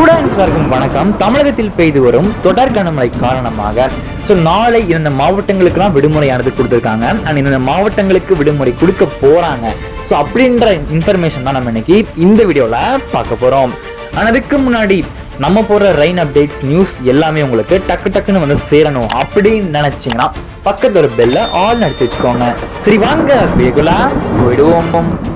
Students வரைக்கும் வணக்கம். தமிழகத்தில் பெய்து வரும் தொடர் கனமழை காரணமாக ஸோ நாளை இந்த மாவட்டங்களுக்கெல்லாம் விடுமுறையானது கொடுத்துருக்காங்க. அண்ட் இந்த மாவட்டங்களுக்கு விடுமுறை கொடுக்க போறாங்க. ஸோ அப்படின்ற இன்ஃபர்மேஷன் தான் நம்ம இன்னைக்கு இந்த வீடியோவில் பார்க்க போகிறோம் ஆனால் அதுக்கு முன்னாடி நம்ம போகிற ரெயின் அப்டேட்ஸ் நியூஸ் எல்லாமே உங்களுக்கு டக்கு டக்குன்னு வந்து சேரணும் அப்படின்னு நினைச்சீங்கன்னா பக்கத்தில் ஒரு பெல்ல ஆல் நடத்தி வச்சுக்கோங்க. சரி வாங்க வெகுலா போயிடுவோம்.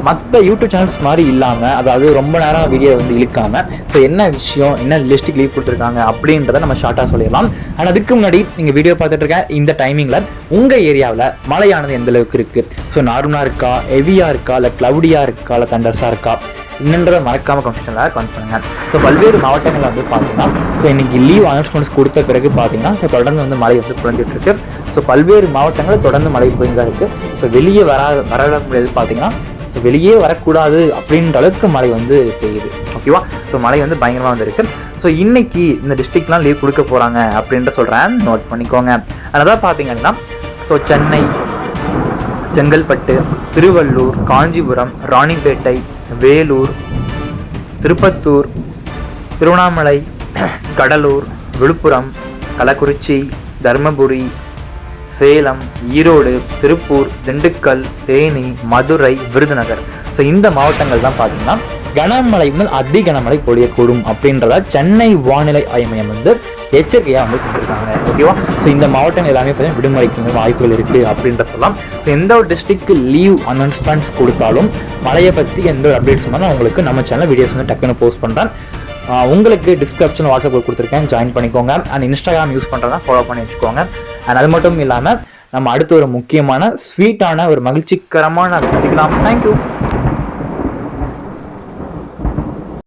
மற்ற யூடியூப் சேனல்ஸ் மாதிரி இல்லாமல் அதாவது ரொம்ப நேரம் வீடியோ வந்து இழுக்காம ஸோ என்ன விஷயம் என்ன லிஸ்ட்டுக்கு லீவ் கொடுத்துருக்காங்க அப்படின்றத நம்ம ஷார்ட்டாக சொல்லிடலாம். ஆனால் அதுக்கு முன்னாடி நீங்கள் வீடியோ பார்த்துட்டு இருக்க இந்த டைமிங்கில் உங்கள் ஏரியாவில் மழையானது எந்த அளவுக்கு இருக்குது ஸோ நார்மலாக இருக்கா ஹெவியாக இருக்கா இல்லை க்ளவுடியாக இருக்கா இல்லை தண்டர்ஸாக இருக்கா? இன்னன்றதை மறக்காம கன்ஃபெஷனில் கமெண்ட் பண்ணுங்க. ஸோ பல்வேறு மாவட்டங்களில் வந்து பார்த்தீங்கன்னா ஸோ இன்னைக்கு லீவ் அனௌன்ஸ்மெண்ட்ஸ் கொடுத்த பிறகு பார்த்தீங்கன்னா ஸோ தொடர்ந்து வந்து மழை வந்து புரிஞ்சிட்டு இருக்கு. ஸோ பல்வேறு மாவட்டங்களில் தொடர்ந்து மழை பெய்ஞ்சா இருக்கு. ஸோ வெளியே வரா வர முடியாது பார்த்தீங்கன்னா ஸோ வெளியே வரக்கூடாது அப்படின்ற அளவுக்கு மழை வந்து பெய்யுது. ஓகேவா ஸோ மழை வந்து பயங்கரமாக வந்திருக்கு ஸோ இன்னைக்கு இந்த டிஸ்ட்ரிக்ட்லாம் லீவ் கொடுக்க போகிறாங்க அப்படின்ற சொல்கிறேன் நோட் பண்ணிக்கோங்க. அதான் பார்த்தீங்கன்னா ஸோ சென்னை செங்கல்பட்டு திருவள்ளூர் காஞ்சிபுரம் ராணிப்பேட்டை வேலூர் திருப்பத்தூர் திருவண்ணாமலை கடலூர் விழுப்புரம் கள்ளக்குறிச்சி தருமபுரி சேலம் ஈரோடு திருப்பூர் திண்டுக்கல் தேனி மதுரை விருதுநகர். ஸோ இந்த மாவட்டங்கள் தான் பார்த்தீங்கன்னா கனமழை முதல் அதி கனமழை பொழியக்கூடும் அப்படின்றத சென்னை வானிலை ஆய்மையம் வந்து எச்சரிக்கையாக வந்து கொடுத்துருக்காங்க. ஓகேவா ஸோ இந்த மாவட்டம் எல்லாமே பார்த்தீங்கன்னா விடுமுறைக்கு வாய்ப்புகள் இருக்குது அப்படின்ற சொல்லலாம். ஸோ எந்த ஒரு டிஸ்ட்ரிக்ட் லீவ் அனௌன்ஸ்மெண்ட்ஸ் கொடுத்தாலும் மழையை பற்றி எந்த ஒரு அப்டேட்ஸ் வந்தாலும் உங்களுக்கு நம்ம சேனல் வீடியோஸ் வந்து டக்குன்னு போஸ்ட் பண்ணுறேன் உங்களுக்கு டிஸ்கிரிப்ஷன் வாட்ஸ்அப்பில் கொடுத்துருக்கேன். ஜாயின் பண்ணிக்கோங்க. அண்ட் இன்ஸ்டாகிராம் யூஸ் பண்ணுறதா ஃபாலோ பண்ணி வச்சுக்கோங்க. அண்ட் அது மட்டும் இல்லாமல் நம்ம அடுத்த ஒரு முக்கியமான ஸ்வீட்டான ஒரு மகிழ்ச்சிகரமான சந்திக்கலாம் தேங்க்யூ